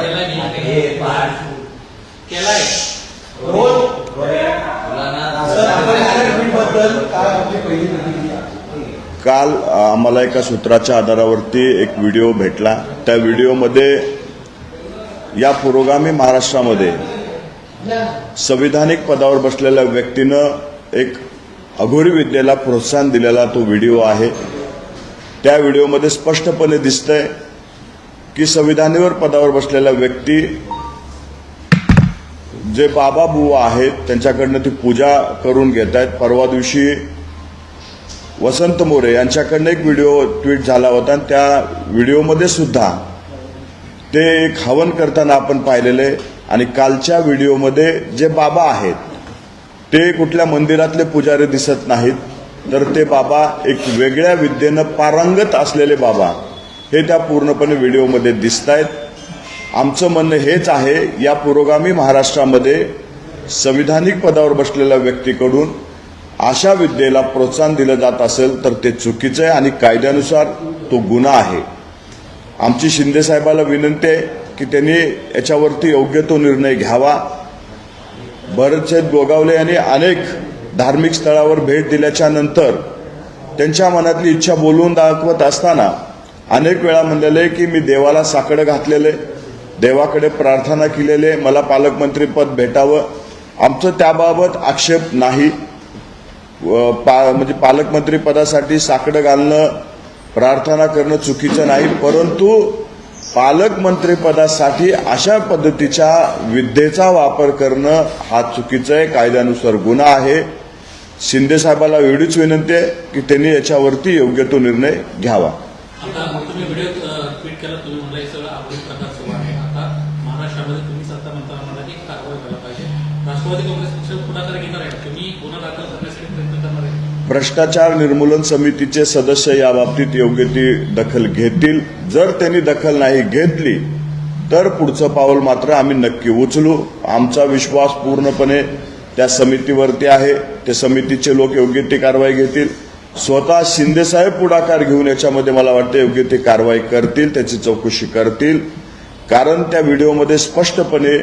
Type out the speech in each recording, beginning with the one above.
केलाय मी. केलाय काल आम्हाला एका सूत्राच्या आधारावरती एक व्हिडिओ भेटला. त्या व्हिडिओमध्ये या पुरोगामी महाराष्ट्रामध्ये संविधानिक पदावर बसलेल्या व्यक्तीनं एक अघोरी विद्येला प्रोत्साहन दिलेला तो व्हिडिओ आहे. त्या व्हिडिओमध्ये स्पष्टपणे दिसतंय की संविधानावर पदावर बसलेल्या व्यक्ती जे बाबा बुवा आहेत त्यांच्याकडनं ती पूजा करून घेत आहेत. परवा दिवशी वसंत मोरे यांच्याकडनं एक व्हिडिओ ट्विट झाला होता आणि त्या व्हिडिओमध्ये सुद्धा ते एक हवन करताना आपण पाहिलेले आणि कालच्या व्हिडिओमध्ये जे बाबा आहेत ते कुठल्या मंदिरातले पुजारी दिसत नाहीत तर ते बाबा एक वेगळ्या विद्येनं पारंगत असलेले बाबा हे त्या पूर्णपणे व्हिडिओमध्ये दिसत आहेत आमचं म्हणणं हेच आहे या पुरोगामी महाराष्ट्रामध्ये संविधानिक पदावर बसलेल्या व्यक्तीकडून अशा विद्येला प्रोत्साहन दिलं जात असेल तर ते चुकीचं आहे आणि कायद्यानुसार तो गुन्हा आहे. आमची शिंदे साहेबाला विनंती आहे की त्यांनी याच्यावरती योग्य तो निर्णय घ्यावा. भरतशेठ गोगावले यांनी अनेक धार्मिक स्थळावर भेट दिल्याच्या नंतर त्यांच्या मनातली इच्छा बोलून दाखवत असताना अनेक वेळा म्हणलेले की मी देवाला साकडं घातलेलं आहे देवाकडे प्रार्थना केलेले मला पालकमंत्रीपद भेटावं. आमचं त्याबाबत आक्षेप नाही. व पा म्हणजे पालकमंत्रीपदासाठी साकडं घालणं प्रार्थना करणं चुकीचं नाही परंतु पालकमंत्रीपदासाठी अशा पद्धतीच्या विद्येचा वापर करणं हा चुकीचं आहे कायद्यानुसार गुन्हा आहे. शिंदेसाहेबाला एवढीच विनंती आहे की त्यांनी याच्यावरती योग्य तो निर्णय घ्यावा. आता तुम्ही व्हिडिओ ट्विट केला तुम्ही म्हणला हे सगळं आपल्या प्रकार सुरू आहे. आता महाराष्ट्रामध्ये तुम्ही सत्ता म्हणता म्हणला की कारवाई व्हायला पाहिजे. राष्ट्रवादी काँग्रेस पक्ष पुढाकार घेणार आहे. तुम्ही गुन्हा दाखल करण्यासाठी प्रयत्न करणार आहे. भ्रष्टाचार निर्मूलन समितीचे सदस्य याबाबतीत योग्य ती दखल घेतील. जर त्यांनी दखल नाही घेतली तर पुढचं पाऊल मात्र आम्ही नक्की उचलू. आमचा विश्वास पूर्णपणे त्या समितीवरती आहे. त्या समितीचे लोक योग्य ती कारवाई घेतील. स्वतः शिंदेसाहेब पुढाकार घेऊन याच्यामध्ये मला वाटतं योग्य ते कारवाई करतील त्याची चौकशी करतील. कारण त्या व्हिडिओमध्ये स्पष्टपणे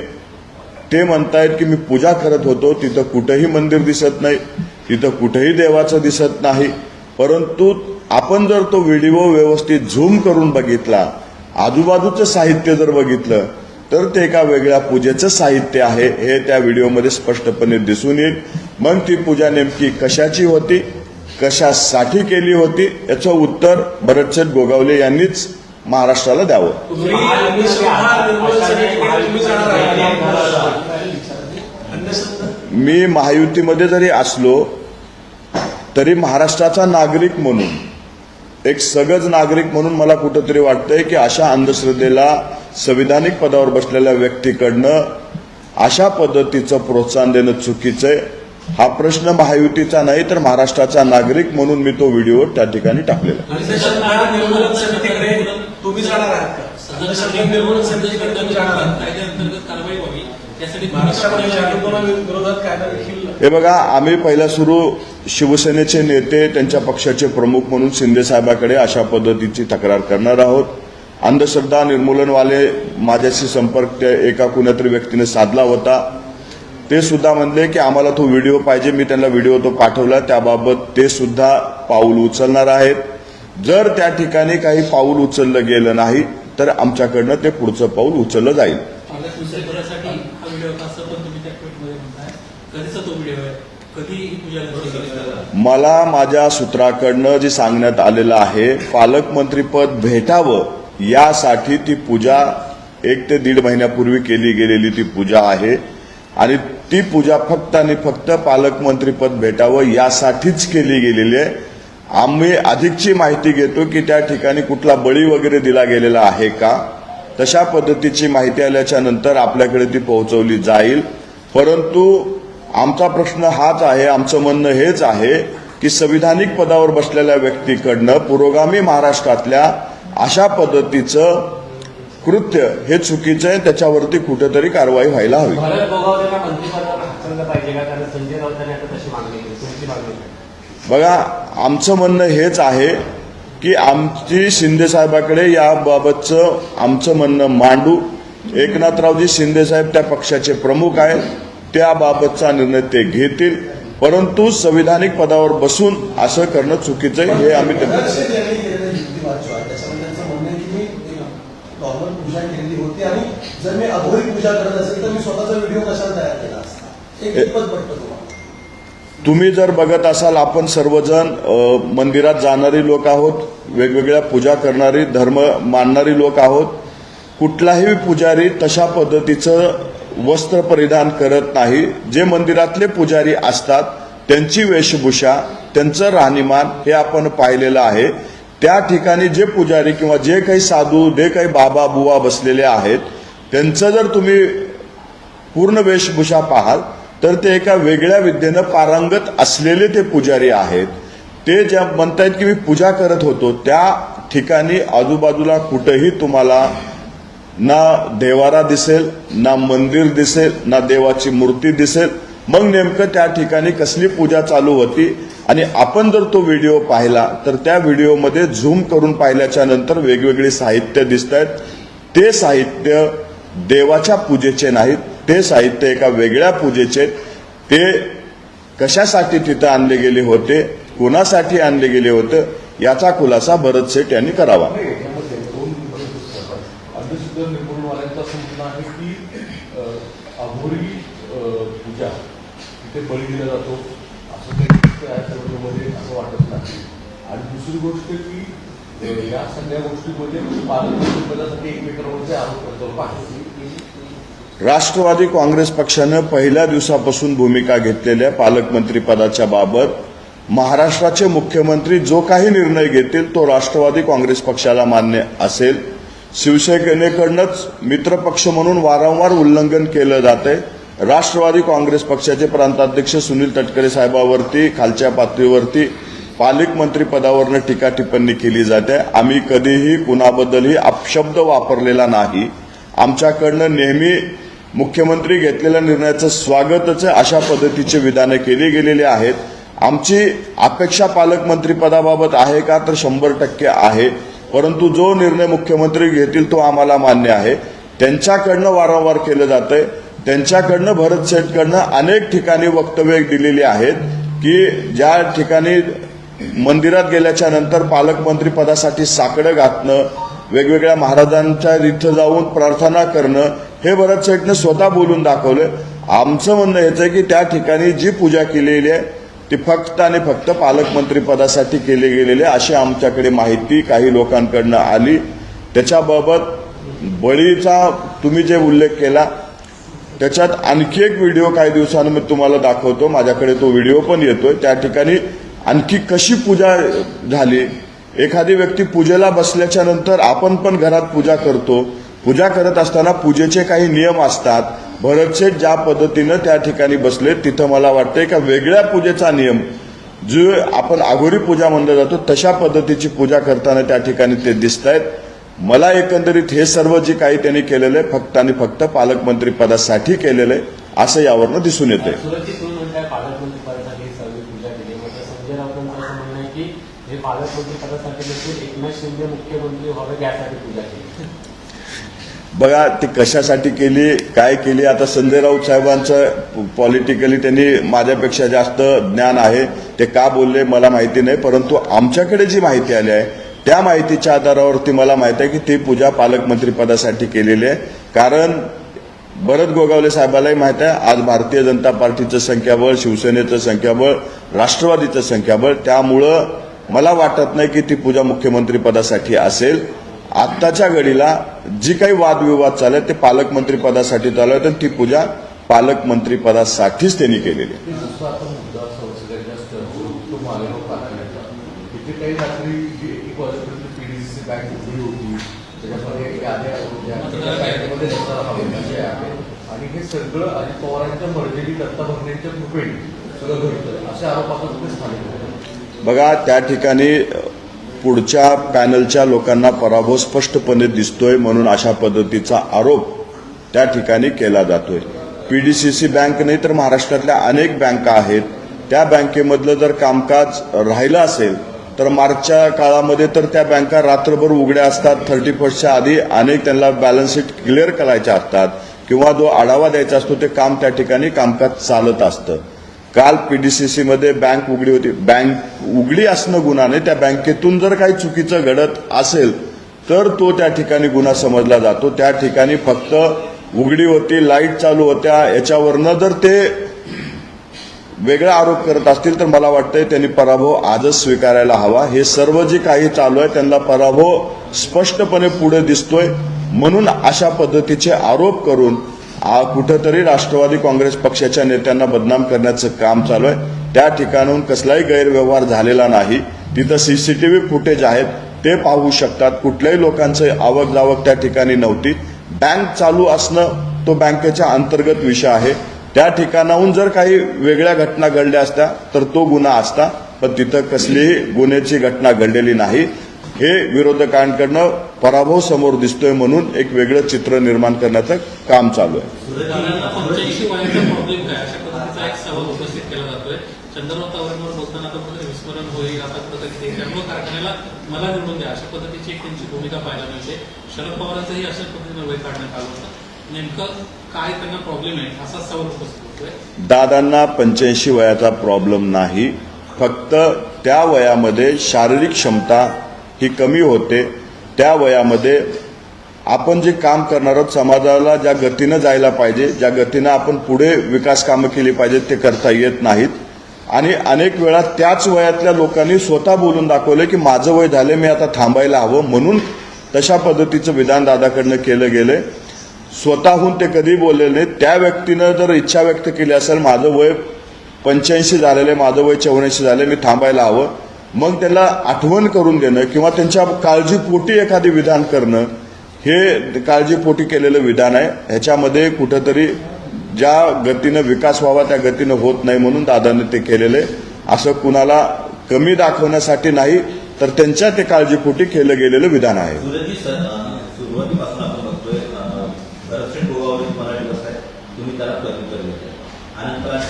ते म्हणतायत की मी पूजा करत होतो तिथं कुठंही मंदिर दिसत नाही तिथं कुठेही देवाचं दिसत नाही. परंतु आपण जर तो व्हिडिओ व्यवस्थित झूम करून बघितला आजूबाजूचं साहित्य जर बघितलं तर ते एका वेगळ्या पूजेचं साहित्य आहे हे त्या व्हिडिओमध्ये स्पष्टपणे दिसून येईल. मग ती पूजा नेमकी कशाची होती? कशासाठी केली होती याचं उत्तर भरतशेठ गोगावले यांनीच महाराष्ट्राला द्यावं. मी महायुतीमध्ये जरी असलो तरी महाराष्ट्राचा नागरिक म्हणून एक सगज नागरिक म्हणून मला कुठंतरी वाटतंय की अशा अंधश्रद्धेला संविधानिक पदावर बसलेल्या व्यक्तीकडनं अशा पद्धतीचं प्रोत्साहन देणं चुकीचं आहे. हा प्रश्न महायुतीचा नाही तर महाराष्ट्राचा नागरिक म्हणून मी तो व्हिडिओ त्या ठिकाणी टाकलेला. हे बघा आम्ही पहिला सुरू शिवसेनेचे नेते त्यांच्या पक्षाचे प्रमुख म्हणून शिंदे साहेबाकडे अशा पद्धतीची तक्रार करणार आहोत. अंधश्रद्धा निर्मूलनवाले माझ्याशी संपर्क एका कुणातरी व्यक्तीने साधला होता. ते सुद्धा म्हणले की आम्हाला तो व्हिडिओ पाहिजे मी त्यांना व्हिडिओ तो पाठवला त्याबाबत ते सुद्धा पाऊल उचलणार आहेत. जर त्या ठिकाणी काही पाऊल उचललं गेलं नाही तर आमच्याकडनं ते पुढचं पाऊल उचललं जाईल. मला माझ्या सूत्राकडनं जे सांगण्यात आलेलं आहे पालकमंत्रीपद भेटावं यासाठी ती पूजा एक ते दीड महिन्यापूर्वी केली गेलेली ती पूजा आहे. आणि ती पूजा फक्त आणि फक्त पालकमंत्रीपद भेटावं यासाठीच केली गेलेली आहे. आम्ही अधिकची माहिती घेतो की त्या ठिकाणी कुठला बळी वगैरे दिला गेलेला आहे का? तशा पद्धतीची माहिती आल्याच्यानंतर आपल्याकडे ती पोहोचवली जाईल. परंतु आमचा प्रश्न हाच आहे आमचं म्हणणं हेच आहे की संविधानिक पदावर बसलेल्या व्यक्तीकडनं पुरोगामी महाराष्ट्रातल्या अशा पद्धतीचं कृत्य हे चुकीचं आहे त्याच्यावरती कुठेतरी कारवाई व्हायला हवी? बघा आमचं म्हणणं हेच आहे की आमची शिंदे साहेबाकडे याबाबतचं आमचं म्हणणं मांडू. एकनाथरावजी शिंदे साहेब त्या पक्षाचे प्रमुख आहेत त्याबाबतचा निर्णय ते घेतील. परंतु संविधानिक पदावर बसून असं करणं चुकीचं आहे हे आम्ही त्यांना दर्शक यांनी केलेला युक्तिवाद जो आहे त्याच्यामध्ये त्यांचं म्हणणं आहे की मी एक नॉर्मल पूजा केलेली होती आणि जर मी अघोरी पूजा करत असेल तर मी स्वतःचा व्हिडिओ कशाला तयार केला असता? एक कितपत पटतं तुम्हाला. तुम्ही जर बघत असाल आपण सर्वजण मंदिरात जाणारी लोक आहोत वेगवेगळ्या पूजा करणारी धर्म मानणारी लोक आहोत कुठलाही पुजारी तशा पद्धतीचं वस्त्र परिधान करत नाही. जे मंदिरातले पुजारी असतात त्यांची वेशभूषा त्यांचं राहणीमान हे आपण पाहिलेलं आहे. त्या ठिकाणी जे पुजारी किंवा जे काही साधू जे काही बाबा बुवा बसलेले आहेत त्यांचं जर तुम्ही पूर्ण वेशभूषा पाहाल तर ते एका वेगळ्या विद्येनं पारंगत असलेले ते पुजारी आहेत. ते ज्या म्हणतायत की मी पूजा करत होतो त्या ठिकाणी आजूबाजूला कुठंही तुम्हाला ना देवारा दिसेल ना मंदिर दिसेल ना देवाची मूर्ती दिसेल. मग नेमकं त्या ठिकाणी कसली पूजा चालू होती? आणि आपण जर तो व्हिडिओ पाहिला तर त्या व्हिडिओमध्ये झूम करून पाहिल्याच्या नंतर वेगवेगळी साहित्य दिसत आहेत ते साहित्य देवाच्या पूजेचे नाहीत ते साहित्य एका वेगळ्या पूजेचे ते कशासाठी तिथं आणले गेले होते कोणासाठी आणले गेले होते याचा खुलासा भरत शेठ यांनी करावा. बळी दिला जातो. असं काही असं वाटत नाही. आणि दुसरी गोष्ट की या सगळ्या गोष्टीमध्ये पालकमंत्री एकमेकांवरचे आरोप करतो पाहिजे राष्ट्रवादी काँग्रेस पक्षानं पहिल्या दिवसापासून भूमिका घेतलेल्या पालकमंत्रीपदाच्या बाबत महाराष्ट्राचे मुख्यमंत्री जो काही निर्णय घेतील तो राष्ट्रवादी काँग्रेस पक्षाला मान्य असेल. शिवसेनेकडनंच मित्रपक्ष म्हणून वारंवार उल्लंघन केलं जातंय. राष्ट्रवादी काँग्रेस पक्षाचे प्रांताध्यक्ष सुनील तटकरे साहेबावरती खालच्या पातळीवरती पालकमंत्रीपदावरनं टीका टिप्पणी केली जाते. आम्ही कधीही कुणाबद्दलही अपशब्द वापरलेला नाही. आमच्याकडनं नेहमी मुख्यमंत्री घेतलेल्या निर्णयाचं स्वागतच अशा पद्धतीचे विधानं केली गेलेली आहेत. आमची अपेक्षा पालकमंत्रीपदाबाबत आहे का तर शंभर टक्के आहे. परंतु जो निर्णय मुख्यमंत्री घेतील तो आम्हाला मान्य आहे. त्यांच्याकडनं वारंवार केलं जातंय. त्यांच्याकडनं भरत शेठकडनं अनेक ठिकाणी वक्तव्य दिलेली आहेत की ज्या ठिकाणी मंदिरात गेल्याच्यानंतर पालकमंत्री पदासाठी साकडं घातणं वेगवेगळ्या महाराजांच्या इथं जाऊन प्रार्थना करणं हे भरत शेठनं स्वतः बोलून दाखवलं. आमचं म्हणणं हेच आहे की त्या ठिकाणी जी पूजा केलेली आहे ती फक्त आणि फक्त पालकमंत्री पदासाठी केली गेलेली आहे अशी आमच्याकडे माहिती काही लोकांकडनं आली. त्याच्याबाबत बळीचा तुम्ही जे उल्लेख केला त्याच्यात आणखी एक व्हिडिओ काही दिवसांनी मी तुम्हाला दाखवतो. माझ्याकडे तो व्हिडिओ पण येतोय. त्या ठिकाणी आणखी कशी पूजा झाली? एखादी व्यक्ती पूजेला बसल्याच्या नंतर आपण पण घरात पूजा करतो. पूजा करत असताना पूजेचे काही नियम असतात. भरतशेठ ज्या पद्धतीनं त्या ठिकाणी बसले तिथं मला वाटतंय का वेगळ्या पूजेचा नियम. जो आपण आघोरी पूजा म्हणला जातो तशा पद्धतीची पूजा करताना त्या ठिकाणी ते दिसत आहेत मला एकंदरीत हे सर्व जे काही त्यांनी केलेलं आहे फक्त आणि फक्त पालकमंत्री पदासाठी केलेलं आहे असं यावरनं दिसून येतंय. पालकमंत्री पदासाठी आहे एकनाथ शिंदे मुख्यमंत्री व्हावे यासाठी पूजा केली. बघा ती कशासाठी केली काय केली? आता संजय राऊत साहेबांचं पॉलिटिकली त्यांनी माझ्यापेक्षा जास्त ज्ञान आहे. ते का बोलले मला माहिती नाही परंतु आमच्याकडे जी माहिती आली आहे त्या माहितीच्या आधारावरती मला माहिती आहे की ती पूजा पालकमंत्रीपदासाठी केलेली आहे. कारण भरत गोगावले साहेबालाही माहिती आहे आज भारतीय जनता पार्टीचं संख्याबळ शिवसेनेचं संख्याबळ राष्ट्रवादीचं संख्याबळ त्यामुळं मला वाटत नाही की ती पूजा मुख्यमंत्रीपदासाठी असेल. आत्ताच्या घडीला जी काही वादविवाद चालू आहेत ते पालकमंत्री पदासाठी चालू आहेत आणि ती पूजा पालकमंत्री पदासाठीच त्यांनी केलेली आणि हे सगळं अजित पवारांच्या मर्जीने दत्ता कृपेने सगळं घडतं बघा त्या ठिकाणी पुढच्या पॅनलच्या लोकांना पराभव स्पष्टपणे दिसतोय म्हणून अशा पद्धतीचा आरोप त्या ठिकाणी केला जातोय. पीडीसीसी बँक नाही तर महाराष्ट्रातल्या अनेक बँका आहेत. त्या बँकेमधलं जर कामकाज राहिलं असेल तर मार्चच्या काळामध्ये तर त्या बँका रात्रभर उघड्या असतात. थर्टी फर्स्टच्या आधी अनेक त्यांना बॅलन्स शीट क्लिअर करायच्या असतात किंवा जो आढावा द्यायचा असतो ते काम त्या ठिकाणी कामकाज चालत असतं. काल पीडीसीसी मध्ये बँक उघडी होती. बँक उघडी असणं गुन्हा नाही. त्या बँकेतून जर काही चुकीचं घडत असेल तर तो त्या ठिकाणी गुन्हा समजला जातो. त्या ठिकाणी फक्त उघडी होती लाइट चालू होत्या. याच्यावरनं जर ते वेगळा आरोप करत असतील तर मला वाटतंय त्यांनी पराभव आजच स्वीकारायला हवा. हे सर्व जे काही चालू आहे त्यांना पराभव स्पष्टपणे पुढे दिसतोय. म्हणून अशा पद्धतीचे आरोप करून कुठंतरी राष्ट्रवादी काँग्रेस पक्षाच्या नेत्यांना बदनाम करण्याचं काम चालू आहे. त्या ठिकाणून कसलाही गैरव्यवहार झालेला नाही. तिथं सीसीटीव्ही फुटेज आहेत. ते पाहू शकतात. कुठल्याही लोकांचं आवक जावक त्या ठिकाणी नव्हती. बँक चालू असणं तो बँकेच्या अंतर्गत विषय आहे. त्या ठिकाणाहून जर काही वेगळ्या घटना घडल्या असत्या तर तो गुन्हा असता. पण तिथं कसलीही गुन्ह्याची घटना घडलेली नाही. हे विरोधकांकडनं पराभव समोर दिसतोय म्हणून एक वेगळं चित्र निर्माण करण्याचं काम चालू आहे. दादांना पंच्याऐंशी वयाचा प्रॉब्लेम काय अशा पद्धतीचा एक सवाल उपस्थित केला जातोय. चंद्र वातावरणावर बोलताना आता कुठेतरी विस्मरण होईल. आता कुठेतरी ते त्यामुळे कारखान्याला मला निवडून द्या. अशा पद्धतीची एक त्यांची भूमिका पाहायला मिळते. शरद पवारांचंही अशाच पद्धतीनं वय काढण्यात आलं होतं. नेमकं काय त्यांना प्रॉब्लेम आहे असा सवाल उपस्थित होतोय. दादांना पंच्याऐंशी वयाचा प्रॉब्लेम नाही. फक्त त्या वयामध्ये शारीरिक क्षमता ही कमी होते त्या वयामध्ये आपण जे काम करणार आहोत समाजाला ज्या गतीनं जायला पाहिजे ज्या गतीनं आपण पुढे विकास कामं केली पाहिजेत ते करता येत नाहीत. आणि अनेक वेळा त्याच वयातल्या लोकांनी स्वतः बोलून दाखवलं की माझं वय झालं मी आता थांबायला हवं म्हणून तशा पद्धतीचं विधान दादाकडनं केलं गेलं स्वतःहून ते कधी बोललेले नाहीत. त्या व्यक्तीनं जर इच्छा व्यक्त केली असेल माझं वय पंच्याऐंशी झालेलं आहे माझं वय चौऱ्याऐंशी झालं मी थांबायला हवं. मग त्याला आठवण करून देणं किंवा त्यांच्या काळजीपोटी एखादी विधान करणं हे काळजीपोटी केलेलं विधान आहे. ह्याच्यामध्ये कुठंतरी ज्या गतीनं विकास व्हावा त्या गतीनं होत नाही म्हणून दादाने ते केलेले. असं कुणाला कमी दाखवण्यासाठी नाही तर त्यांच्या ते काळजीपोटी केलं गेलेलं विधान आहे. सुरजी सर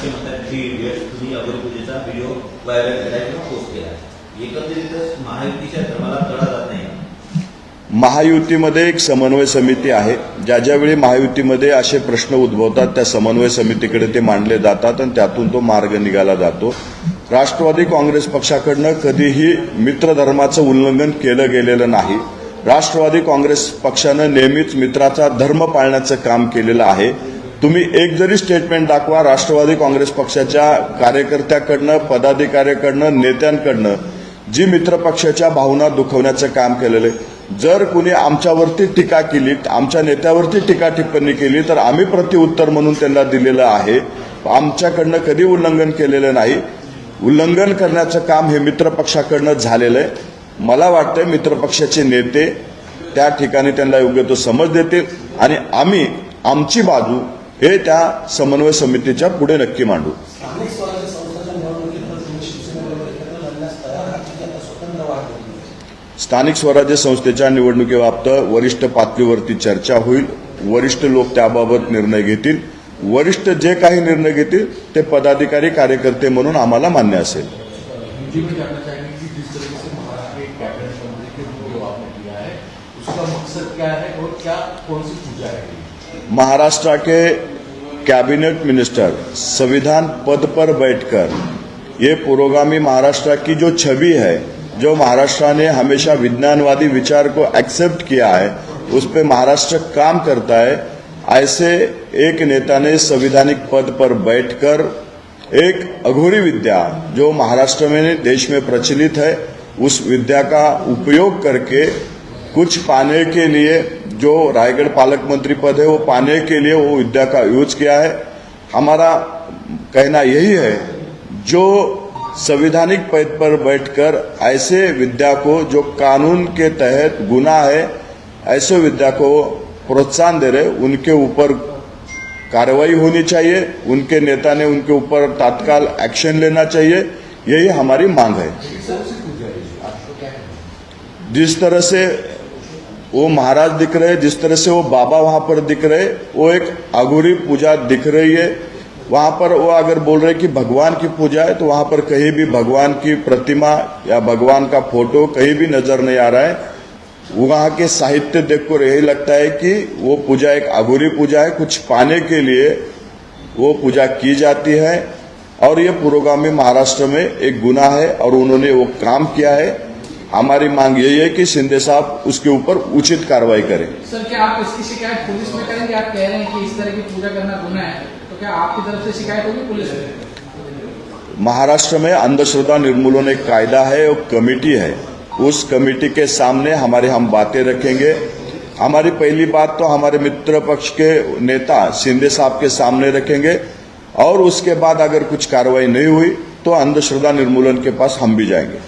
म्हणतात थ्री इडियट्स तुम्ही अगरपूजेचा व्हिडिओ व्हायरल केला किंवा पोस्ट केला एकंदरीतच महायुतीच्या धर्माला तडा जात नाही. महायुतीमध्ये एक समन्वय समिती आहे. ज्या ज्यावेळी महायुतीमध्ये असे प्रश्न उद्भवतात त्या समन्वय समितीकडे ते मांडले जातात आणि त्यातून तो मार्ग निघाला जातो. राष्ट्रवादी काँग्रेस पक्षाकडनं कधीही मित्रधर्माचं उल्लंघन केलं गेलेलं नाही. राष्ट्रवादी काँग्रेस पक्षानं नेहमीच मित्राचा धर्म पाळण्याचं काम केलेलं आहे. तुम्ही एक जरी स्टेटमेंट दाखवा राष्ट्रवादी काँग्रेस पक्षाच्या कार्यकर्त्याकडनं पदाधिकाऱ्याकडनं नेत्यांकडनं जी मित्रपक्षाच्या भावना दुखवण्याचं काम केलेलं आहे. जर कुणी आमच्यावरती टीका केली आमच्या नेत्यावरती टीका टिप्पणी केली तर आम्ही प्रतिउत्तर म्हणून त्यांना दिलेलं आहे. आमच्याकडनं कधी उल्लंघन केलेलं नाही. उल्लंघन करण्याचं काम हे मित्रपक्षाकडनं झालेलं आहे. मला वाटतंय मित्रपक्षाचे नेते त्या ठिकाणी त्यांना योग्य तो समज देतील आणि आम्ही आमची बाजू हे त्या समन्वय समितीच्या पुढे नक्की मांडू स्थानिक स्वराज्य संस्थाच्या निवडणुकीत तर तुम्ही शिवसेनेबरोबर एकत्र लढण्यास तयार आहात की आता स्वतंत्र वाट बघताय? स्थानिक स्वराज्य संस्थेच्या निवडणुकीबाबत वरिष्ठ पातळीवरती चर्चा होईल. वरिष्ठ लोक त्याबाबत निर्णय घेतील. वरिष्ठ जे काही निर्णय घेतील ते पदाधिकारी कार्यकर्ते म्हणून आम्हाला मान्य असेल. हिंदी में जानना चाहेंगे कि जिस तरीके से महाराष्ट्र के कैबिनेट मंत्री के वीडियो आपने दिया उसका मकसद क्या और क्या कौन सी पूजा ये? महाराष्ट्र के कैबिनेट मिनिस्टर संविधान पद पर बैठकर ये पुरोगामी महाराष्ट्र की जो छवि है जो महाराष्ट्र ने हमेशा विज्ञानवादी विचार को एक्सेप्ट किया है, उस पर महाराष्ट्र काम करता है। ऐसे एक नेता ने संविधानिक पद पर बैठकर एक अघोरी विद्या, जो महाराष्ट्र में देश में प्रचलित है, उस विद्या का उपयोग करके कुछ पाने के लिए, जो रायगढ़ पालक मंत्री पद है, वो पाने के लिए वो विद्या का यूज़ किया है। हमारा कहना यही है, जो संविधानिक पद पर बैठकर ऐसे विद्या को जो कानून के तहत गुना है, ऐसे विद्या को प्रोत्साहन दे रहे, उनके ऊपर कार्रवाई होनी चाहिए, उनके नेता ने उनके ऊपर तत्काल एक्शन लेना चाहिए, यही हमारी मांग है। जिस तरह से वो महाराज दिख रहे, जिस तरह से वो बाबा वहाँ पर दिख रहे, वो एक अघोरी पूजा दिख रही है। वहाँ पर वो अगर बोल रहे कि भगवान की पूजा है तो वहाँ पर कहीं भी भगवान की प्रतिमा या भगवान का फ़ोटो कहीं भी नज़र नहीं आ रहा है। वहाँ के साहित्य देखकर यही लगता है कि वो पूजा एक अघोरी पूजा है। कुछ पाने के लिए वो पूजा की जाती है और ये पुरोगामी महाराष्ट्र में एक गुना है और उन्होंने वो काम किया है। हमारी मांग यही है कि शिंदे साहब उसके ऊपर उचित कार्रवाई करें। सर, क्या आप इसकी शिकायत पुलिस में करेंगे? आप कह रहे हैं कि इस तरह की पूजा करना गुना है। महाराष्ट्र में अंधश्रद्धा निर्मूलन एक कायदा है और कमेटी है। उस कमेटी के सामने हमारे हम बातें रखेंगे। हमारी पहली बात तो हमारे मित्र पक्ष के नेता शिंदे साहब के सामने रखेंगे और उसके बाद अगर कुछ कार्रवाई नहीं हुई तो अंधश्रद्धा निर्मूलन के पास हम भी जाएँगे।